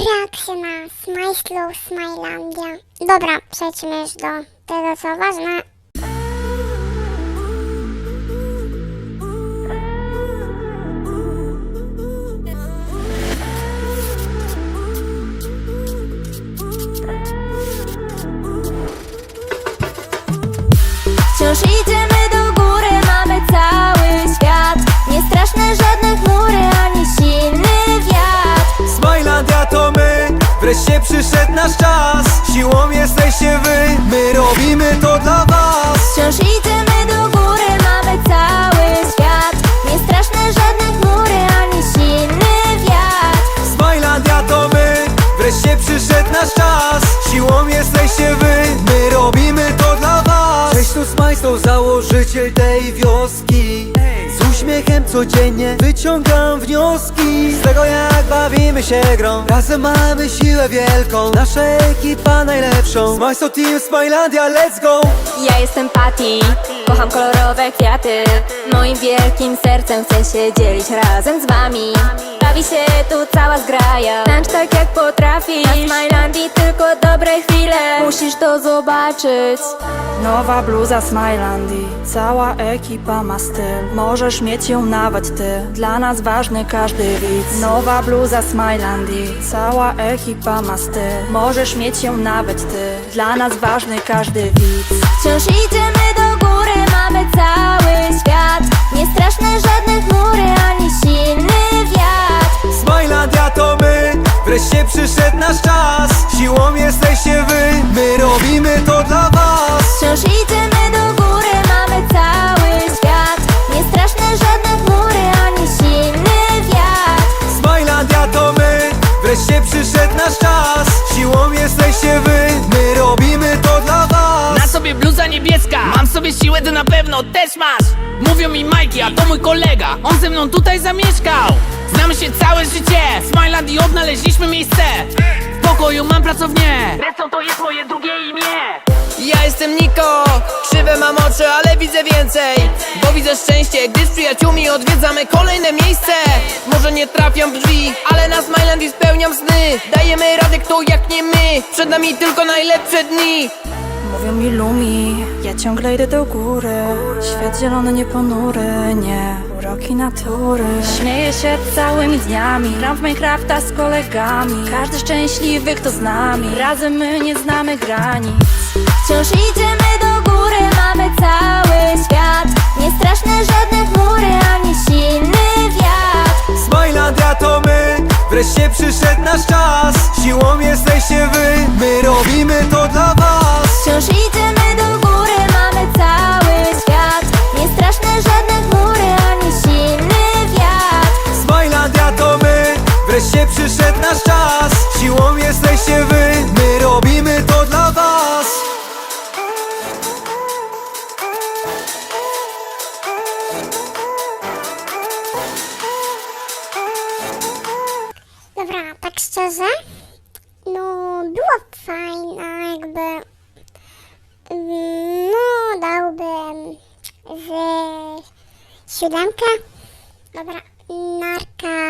reakcja na Smile Slow Smilandia. Dobra, przejdźmy już do tego, co ważne. Wciąż idziemy nasz czas. Siłą jesteście wy, my robimy to dla was. Wciąż idziemy do góry, mamy cały świat. Nie straszne żadne chmury, ani silny wiatr. Smilandia to my, wreszcie przyszedł nasz czas. Siłą jesteście wy, my robimy to dla was. Cześć tu Smajstow, założyciel tej wyciągam wnioski. Z tego jak bawimy się grą Razem mamy siłę wielką. Nasza ekipa najlepszą. Smajstow Team, Smilandia, let's go. Ja jestem Patty, kocham kolorowe kwiaty. Moim wielkim sercem chcę się dzielić razem z wami. Bawi się tu cała zgraja. Tańcz tak jak potrafisz. Na Smilandii tylko dobre chwile Musisz to zobaczyć. Nowa bluza Smilandii, cała ekipa ma styl. Możesz mieć ją nawet ty, dla nas ważny każdy widz. Nowa bluza Smilandii, cała ekipa ma styl. Możesz mieć ją nawet ty, dla nas ważny każdy widz. Wciąż idziemy wreszcie przyszedł nasz czas. Siłą jesteście wy, my robimy to dla was. Wciąż idziemy do góry, mamy cały świat. Nie straszne żadne chmury, ani silny wiatr. Smilandia to my, wreszcie przyszedł nasz czas. Siłą jesteście wy, my robimy to dla was. Na sobie bluza niebieska. Mam sobie siłę, ty na pewno też masz. Mówią mi Mikey, a to mój kolega. On ze mną tutaj zamieszkał Znamy się całe życie. Smiland i odnaleźliśmy miejsce. W pokoju mam pracownię. Redstone to jest moje drugie imię. Ja jestem Niko, krzywe mam oczy, ale widzę więcej. Bo widzę szczęście, gdy z przyjaciółmi odwiedzamy kolejne miejsce. Może nie trafiam w drzwi, ale na Smilandii spełniam sny. Dajemy radę, kto jak nie my, przed nami tylko najlepsze dni Mówią mi. Lumi, ja ciągle idę do góry. Świat zielony, nie ponury, nie Uroki natury. Śmieję się całymi dniami. Gram w Minecrafta z kolegami. Każdy szczęśliwy, kto z nami. Razem my nie znamy granic. Wciąż idziemy do góry, mamy cały świat. Nie straszne żadne chmury, ani silny wiatr. Smilandia to my, wreszcie przyszedł nasz czas. Siłą jesteście wy, my robimy to dla was Wciąż idziemy do góry, mamy cały świat. Nie straszne żadne chmury, ani silny wiatr. Smilandia to my, wreszcie przyszedł nasz czas. Siłą jesteście wy, my robimy to dla was. Dobra, tak szczerze, no było fajne, jakby, no dałbym z siódemkę. Dobra, narka